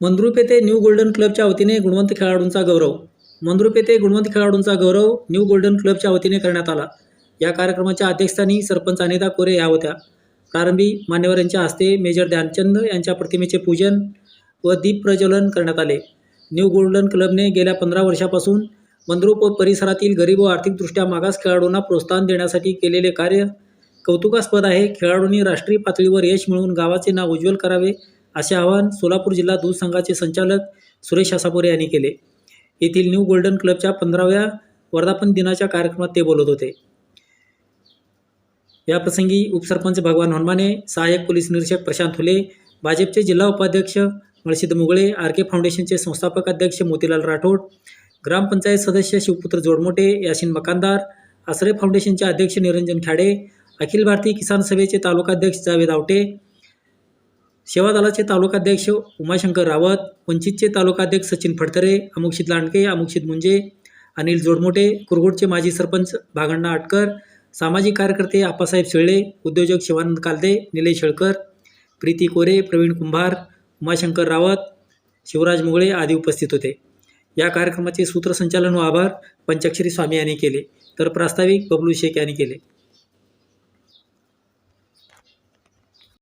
मंद्रुप येथे new golden क्लबच्या वतीने गुणवंत खेळाडूंचा गौरव. मंद्रुप येथे गुणवंत खेळाडूंचा गौरव न्यू गोल्डन क्लबच्या वतीने करण्यात आला. या कार्यक्रमाच्या अध्यक्षस्थानी सरपंच अनिता कोरे या होत्या. प्रारंभी मान्यवरांच्या हस्ते मेजर ध्यानचंद यांच्या प्रतिमेचे पूजन व दीप प्रज्वलन करण्यात आले. न्यू गोल्डन क्लबने गेल्या पंधरा वर्षापासून मंद्रुप व परिसरातील गरीब व आर्थिकदृष्ट्या मागास खेळाडूंना प्रोत्साहन देण्यासाठी केलेले कार्य कौतुकास्पद आहे. खेळाडूंनी राष्ट्रीय पातळीवर यश मिळवून गावाचे नाव उज्ज्वल करावे असे आवाहन सोलापूर जिल्हा दूध संघाचे संचालक सुरेश असापुरे यांनी केले. येथील न्यू गोल्डन क्लबच्या पंधराव्या वर्धापन दिनाच्या कार्यक्रमात ते बोलत होते. याप्रसंगी उपसरपंच भगवान हनुमाने सहाय्यक पोलीस निरीक्षक प्रशांत फुले भाजपचे जिल्हा उपाध्यक्ष मळशीद मुगळे आर के फाउंडेशनचे संस्थापक अध्यक्ष मोतीलाल राठोड ग्रामपंचायत सदस्य शिवपुत्र जोडमोटे यासिन मकानदार आश्रय फाउंडेशनचे अध्यक्ष निरंजन खाडे अखिल भारतीय किसान सभेचे तालुकाध्यक्ष जावेद आवटे सेवा दलाचे तालुकाध्यक्ष उमाशंकर रावत वंचितचे तालुकाध्यक्ष सचिन फडतरे अमुक्षित लांडके अमुक्षित मुंजे अनिल जोडमोटे कुरगुडचे माजी सरपंच भागण्णा आटकर सामाजिक कार्यकर्ते आप्पासाहेब शेळे उद्योजक शिवानंद कालदे निलेश शेळकर प्रीती कोरे प्रवीण कुंभार उमाशंकर रावत शिवराज मुगळे आदी उपस्थित होते. या कार्यक्रमाचे सूत्रसंचालन व आभार पंचाक्षरी स्वामी यांनी केले. तर प्रास्ताविक बबलू शेख यांनी केले.